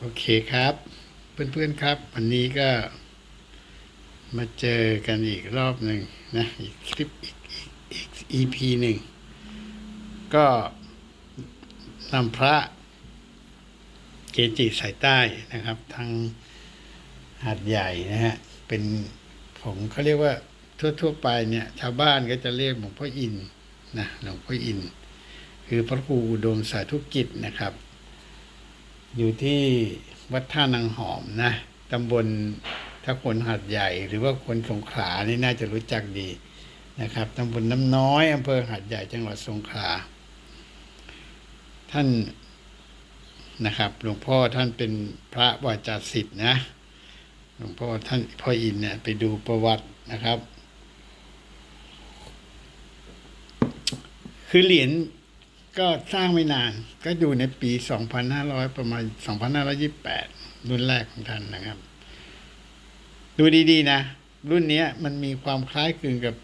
โอเคครับ เพื่อนๆครับ วันนี้ก็มาเจอกันอีกรอบหนึ่งนะอีกคลิปอีกอีกอีก EP หนึ่งก็นำพระเกจิสายใต้นะครับทางหาดใหญ่นะฮะเป็นผมเขาเรียกว่าทั่วๆไปเนี่ยชาวบ้านก็จะเรียกหลวงพ่ออินนะหลวงพ่ออิน คือพระครูอุดมสาธุกิจนะครับ อยู่ที่วัดท่านางหอมนะตำบลถ้าคนหัดใหญ่ หรือว่าคนสงขลานี่น่าจะรู้จักดีนะครับตำบลน้ำน้อยอำเภอหัดใหญ่จังหวัดสงขลาท่านนะครับหลวงพ่อท่านเป็นพระวาจาศิษย์นะหลวงพ่อท่านพ่ออินเนี่ยไปดูประวัตินะครับ คือเหรียญ ก็สร้างไม่นานก็อยู่ในปี 2500 ประมาณ 2528 รุ่นแรกของท่านนะครับ ดูดีๆนะ รุ่นนี้มันมีความคล้ายคลึงกับ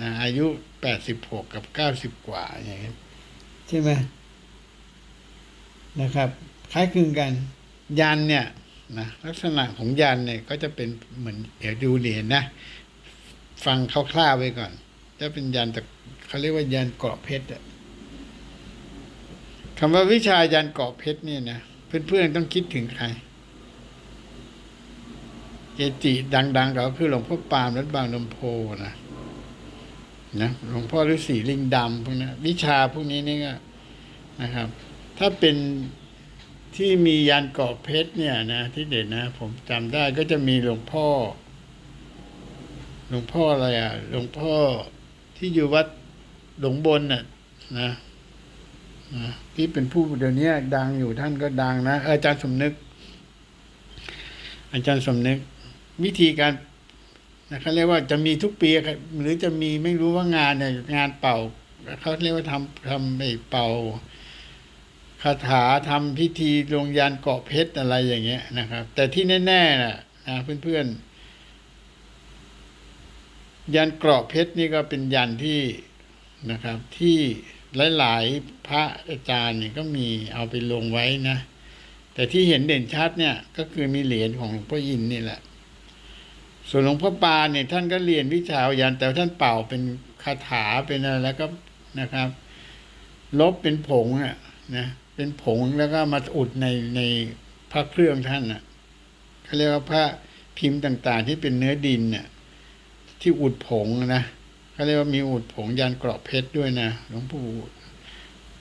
นะอายุ 86 กับ 90 กว่าอย่างเงี้ยใช่ไหมนะครับ คล้ายคลึงกัน ยันเนี่ยนะลักษณะของยันเนี่ยก็จะเป็นเหมือนเดี๋ยวดูเหรียญนะ ฟังคร่าวๆไว้ก่อน จะเป็นยันแต่เขาเรียกว่ายันเกราะเพชรอะ คำว่าวิชายันเกาะเพชรเนี่ยนะเพื่อนๆต้องคิดถึงใครเกจิดังๆก็คือหลวงพ่อปามวัดบางลำโพนะนะหลวงพ่อฤาษีลิงดำพวกนี้วิชาพวกนี้นี่ก็นะครับ ถ้าเป็นที่มียันเกาะเพชรเนี่ยนะที่เด่นนะ ผมจำได้ก็จะมีหลวงพ่อ หลวงพ่ออะไรอะ หลวงพ่อที่อยู่วัดหลวงบนน่ะ นะ ที่เป็นผู้เดี๋ยวนี้ดังอยู่ท่านก็ดังนะ อาจารย์สมนึก อาจารย์สมนึก วิธีการนะเขาเรียกว่าจะมีทุกปีหรือจะมีไม่รู้ว่างานเนี่ยงานเป่าเขาเรียกว่าทำทำไอ้เป่าคาถาทำพิธีลงยันเกาะเพชรอะไรอย่างเงี้ยนะครับ แต่ที่แน่ๆนะนะเพื่อนๆยันเกราะเพชรนี่ก็เป็นยันที่นะครับที่ หลายๆพระอาจารย์เนี่ยก็มีเอาไปลงไว้นะ แต่ที่เห็นเด่นชัดเนี่ย ก็คือมีเหรียญของหลวงพ่ออินนี่แหละ ส่วนหลวงพ่อปานเนี่ยท่านก็เรียนวิชายันแต่ท่านเป่าเป็นคาถาเป็นอะไรแล้วก็นะครับ ลบเป็นผงอะนะเป็นผงแล้วก็มาอุดในในพระเครื่องท่านอะเขาเรียกว่าพระพิมพ์ต่างๆ ที่เป็นเนื้อดินเนี่ยที่อุดผงนะ เขาเรียกว่ามีอุดผงยันกราะเพชรด้วยนะหลวงปู่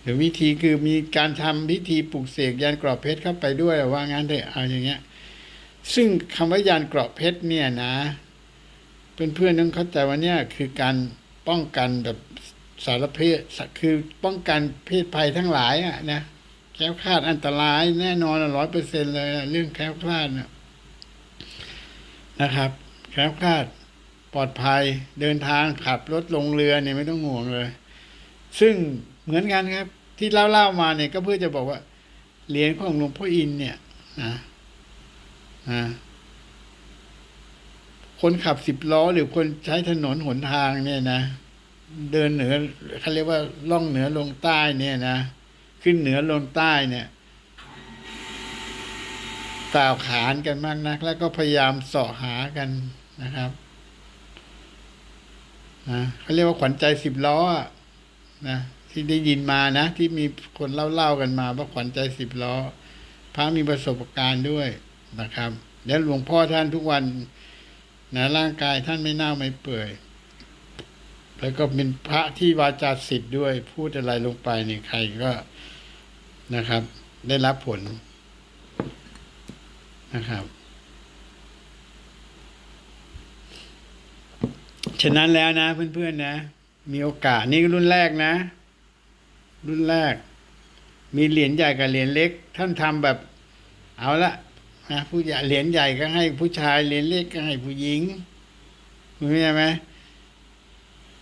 หรือวิธีคือมีการทำพิธีปลุกเสกยันกราะเพชรเข้าไปด้วยว่างั้นเถอะเอาอย่างเงี้ย ซึ่งคำว่ายันกราะเพชรเนี่ยนะเพื่อนๆต้องเข้าใจว่าเนี่ยคือการป้องกันแบบสารเพศคือป้องกันเพศภัยทั้งหลายอะนะแคล้วคลาดอันตรายแน่นอนร้อยเปอร์เซ็นเลยอะเรื่องแคล้วคลาดนะนะครับแคล้วคลาด ปลอดภัยเดินทางขับรถลงเรือเนี่ยไม่ต้องห่วงเลย ซึ่งเหมือนกันครับ ที่เล่าๆมาเนี่ยก็เพื่อจะบอกว่าเหรียญของหลวงพ่ออินเนี่ยนะนะคนขับสิบล้อหรือคนใช้ถนนหนทางเนี่ยนะ เดินเหนือเขาเรียกว่าล่องเหนือลงใต้เนี่ยนะ ขึ้นเหนือลงใต้เนี่ยกล่าวขานกันมากนัก แล้วก็พยายามเสาะหากันนะครับ นะเขาเรียกว่าขวัญใจสิบล้อนะที่ได้ยินมานะ ที่มีคนเล่าเล่าๆกันมาว่าขวัญใจสิบล้อ พระมีประสบการณ์ด้วยนะครับ แล้วหลวงพ่อท่านทุกวันนะร่างกายท่านไม่เน่าไม่เปื่อย แล้วก็เป็นพระที่วาจาสิทธิ์ด้วย พูดอะไรลงไปนี่ใครก็นะครับ ได้รับผลนะครับ ฉะนั้นแล้วนะเพื่อนๆนะ มีโอกาสนี่รุ่นแรกนะ รุ่นแรก มีเหรียญใหญ่กับเหรียญเล็ก ท่านทำแบบ เอาละนะผู้ใหญ่เหรียญใหญ่ก็ให้ผู้ชายเหรียญเล็กก็ให้ผู้หญิงรู้ไหม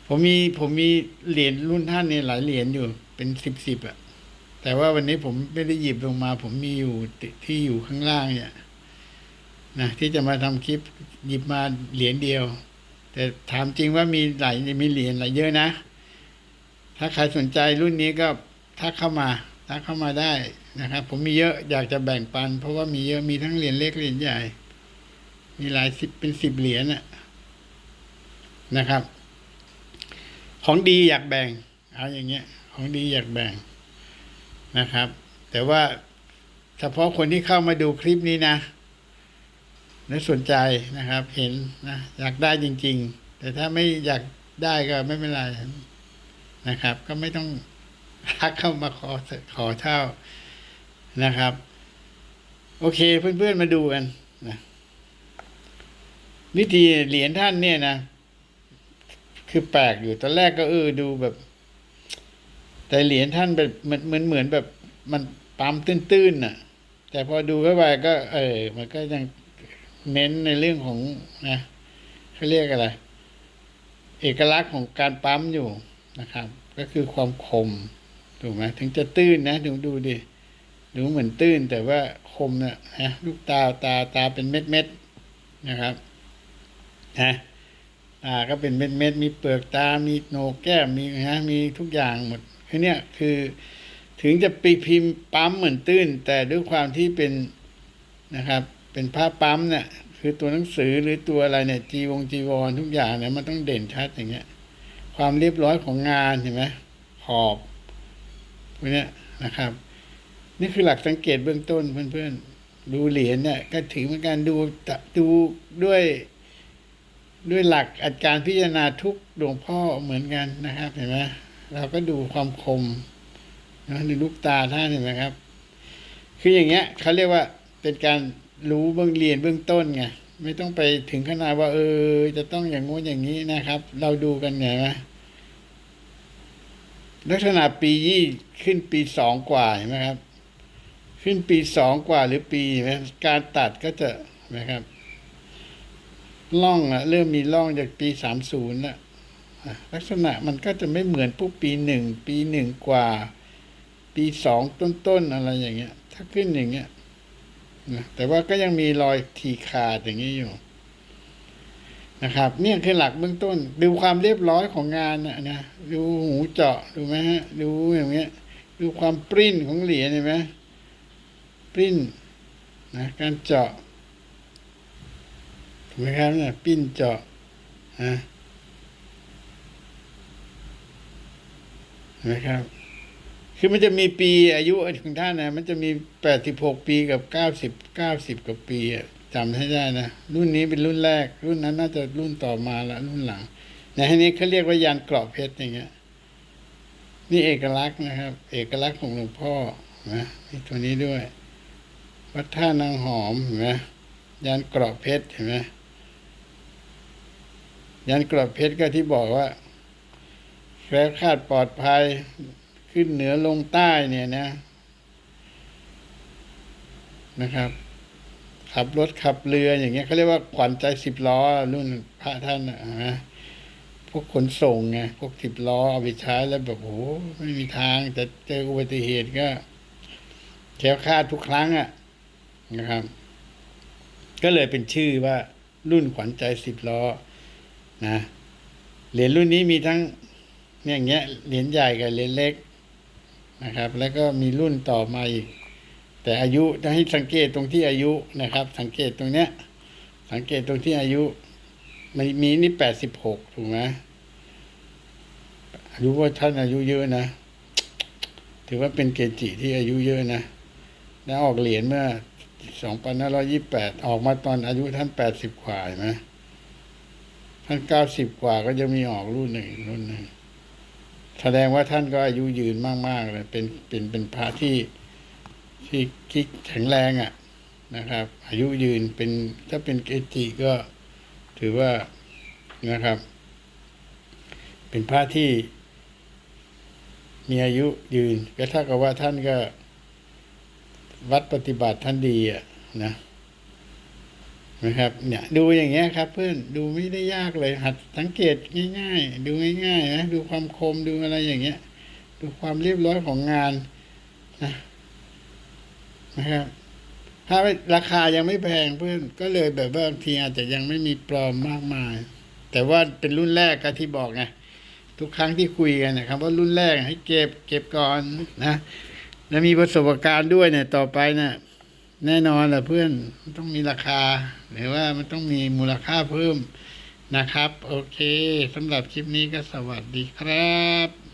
ผมมีผมมีเหรียญรุ่นท่านเนี่ยหลายเหรียญอยู่ เป็นสิบสิบอะแต่ว่าวันนี้ผมไม่ได้หยิบลงมา ผมมีอยู่ที่ที่อยู่ข้างล่างเนี่ยนะที่จะมาทำคลิปหยิบมาเหรียญเดียว แต่ถามจริงว่ามีหลายมีเหรียญหลายเยอะนะ ถ้าใครสนใจรุ่นนี้ก็ทักเข้ามาทักเข้ามาได้นะครับ ผมมีเยอะอยากจะแบ่งปัน เพราะว่ามีเยอะมีทั้งเหรียญเล็กเหรียญใหญ่ มีหลายสิบเป็นสิบเหรียญน่ะนะครับ ของดีอยากแบ่งเอาอย่างเงี้ย ของดีอยากแบ่งนะครับ แต่ว่าเฉพาะคนที่เข้ามาดูคลิปนี้นะ และสนใจนะครับ เห็นนะอยากได้จริง ๆ แต่ถ้าไม่อยากได้ก็ไม่เป็นไรนะครับ ก็ไม่ต้องทักเข้ามาขอขอเช่านะครับ โอเคเพื่อนๆมาดูกันนะวิธีเหรียญท่านเนี่ยนะ คือแปลกอยู่ตอนแรกก็เออดูแบบ แต่เหรียญท่านแบบเหมือนเหมือนเหมือนแบบมันปั๊มตื้นๆน่ะ แต่พอดูเข้าไปก็ เออ มันก็ยัง เน้นในเรื่องของนะเขาเรียกอะไร เอกลักษณ์ของการปั๊มอยู่นะครับ ก็คือความคมถูกไหมถึงจะตื้นนะดูดูดิดูเหมือนตื้นแต่ว่าคมเนะนะลูกตาตาตาเป็นเม็ดเม็ดๆนะครับนะตาก็เป็นเม็ดเม็ดๆมีเปลือกตา มีโหนกแก้มมีนะมีทุกอย่างหมดคือเนี่ยคือ ถึงจะปีพิมพ์ปั๊มเหมือนตื้น แต่ด้วยความที่เป็นนะครับ เป็นผ้าปั๊มเนี่ย คือตัวหนังสือหรือตัวอะไรเนี่ย จีวงจีวรทุกอย่างเนี่ยมันต้องเด่นชัดอย่างเงี้ย ความเรียบร้อยของงานเห็นไหมขอบพวกเนี้ยนะครับ นี่คือหลักสังเกตเบื้องต้นเพื่อนๆ ดูเหรียญเนี่ยก็ถือเป็นการดูดูด้วย ด้วยหลักอาการพิจารณาทุกหลวงพ่อเหมือนกันนะครับ เห็นไหมเราก็ดูความคมนะดูลูกตาท่านเห็นไหมครับ คืออย่างเงี้ยเขาเรียกว่าเป็นการ รู้เบื้องเรียนเบื้องต้นไงไม่ต้องไปถึงขนาดว่าเออ จะต้องอย่างงู้นอย่างนี้นะครับ เราดูกันไงไหมลักษณะปียี่ขึ้นปีสองกว่าเห็นไหมครับ ขึ้นปีสองกว่าหรือปีนไหมการตัดก็จะนะครับล่องอะเริ่มมีล่องจากปีสามศูนย์ละลักษณะมันก็จะไม่เหมือนพวกปีหนึ่งปีหนึ่งกว่า ปีสองต้นๆอะไรอย่างเงี้ย ถ้าขึ้นอย่างเงี้ย นะแต่ว่าก็ยังมีรอยทีขาดอย่างนี้อยู่ นะครับ เนี่ยคือหลักเบื้องต้น ดูความเรียบร้อยของงานนะนะดูหูเจาะดูไหมฮะ ดูอย่างเงี้ย ดูความปริ้นของเหรียญเห็นไหมปริ้นนะการเจาะถูกไหมครับเนี่ยปิ้นเจาะฮะนไหมครับ คือมันจะมีปีอายุของท่านนะมันจะมีแปดสิบหกปีกับเก้าสิบเก้าสิบกว่าปีอะจำให้ได้นะ รุ่นนี้เป็นรุ่นแรก รุ่นนั้นน่าจะรุ่นต่อมาละรุ่นหลังในที่นี้เขาเรียกว่ายานเกราะเพชรอย่างเงี้ย นี่เอกลักษณ์นะครับ เอกลักษณ์ของหลวงพ่อนะมีตัวนี้ด้วยวัดท่านางหอมเห็นไหมยานเกราะเพชรเห็นไหมยานเกราะเพชรก็ที่บอกว่าแคล้วคลาดปลอดภัย ขึ้นเหนือลงใต้เนี่ยนะ นะครับ ขับรถขับเรืออย่างเงี้ยเขาเรียกว่าขวัญใจสิบล้อ รุ่นพระท่านนะนะพวกขนส่งไงพวกสิบล้อเอาไปใช้แล้วแบบโอ้โหไม่มีทางแต่เจออุบัติเหตุก็แคล้วคลาดทุกครั้งอะ่ะนะครับ ก็เลยเป็นชื่อว่า รุ่นขวัญใจสิบล้อนะเหรียญรุ่นนี้มีทั้งเนี่ยอย่างเงี้ยเหรียญใหญ่กับเหรียญเล็ก นะครับ แล้วก็มีรุ่นต่อมาอีก แต่อายุจะให้สังเกตตรงที่อายุนะครับ สังเกตตรงเนี้ย สังเกตตรงที่อายุ มันมีนี่แปดสิบหกถูกไหมอายุว่าท่านอายุเยอะนะ ถือว่าเป็นเกจิที่อายุเยอะนะแล้วออกเหรียญเมื่อสองพันห้าร้อยี่แปดออกมาตอนอายุท่านแปดสิบกว่าเห็นไหมท่านเก้าสิบกว่าก็จะมีออกรุ่นหนึ่งรุ่นหนึ่ง แสดงว่าท่านก็อายุยืนมาก ๆ เลย เป็นเป็นเป็นพระที่ที่ที่แข็งแรงอะนะครับ อายุยืนเป็นถ้าเป็นเกจิก็ถือว่านะครับ เป็นพระที่มีอายุยืนก็เท่ากับว่าท่านก็วัดปฏิบัติท่านดีอะนะ นะครับ เนี่ย ดูอย่างเงี้ยครับ เพื่อนดูไม่ได้ยากเลยหัดสังเกตง่าย ๆ ดูง่ายๆนะดูความคมดูอะไรอย่างเงี้ย ดูความเรียบร้อยของงานนะนะครับ ถ้าราคายังไม่แพงเพื่อนก็เลยแบบว่าบางทีอาจจะยังไม่มีปลอมมากมาย แต่ว่าเป็นรุ่นแรกก็ที่บอกไงทุกครั้งที่คุยกันนะครับ ว่ารุ่นแรกให้เก็บเก็บก่อนนะและมีประสบการณ์ด้วยเนี่ย ต่อไปเนี่ย แน่นอนแหละเพื่อนมันต้องมีราคา หรือว่ามันต้องมีมูลค่าเพิ่มนะครับ โอเคสำหรับคลิปนี้ก็สวัสดีครับ